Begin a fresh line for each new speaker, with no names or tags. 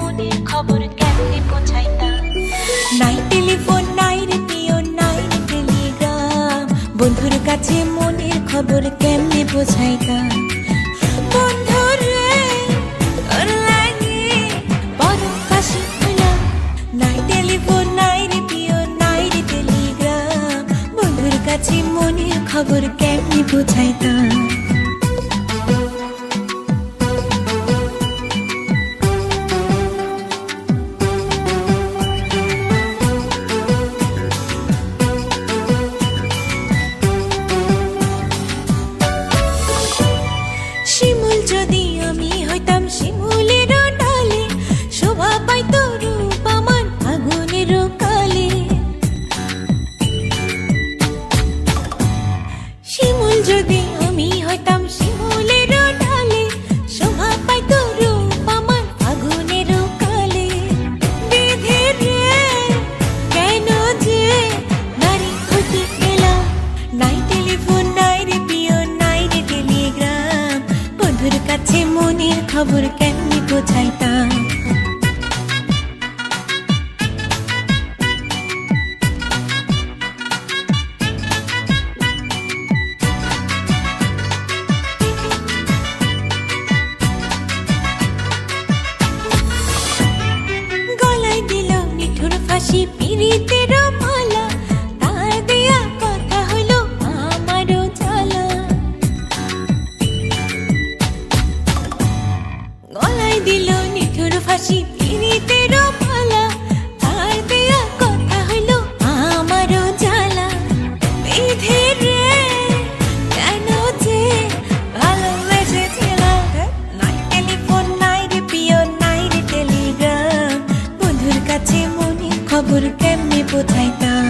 মনের খবর কেমনে পৌঁছাইতাম? নাই টেলিফোন, নাই রেডিও, নাই টেলিগ্রাম। বন্ধুর কাছে মনের খবর কেমনে পৌঁছাইতাম? কাছে মনের খবর কেমনি বোঝাইতাম মনের খবর কেমনি বোঝাইতাম? গলায় দিল মিঠুর ফাঁসি পিরিতের হাসি তিনি তেরো ভালা তার দেয়া কথা হইল আমারও জ্বালা। বিধে রে, কেন যে ভালো নাই টেলিফোন, নাই রে প্রিয় নাই রে টেলিগ্রাম। বন্ধুর কাছে মনে খবর কেমনে বোঝাইতাম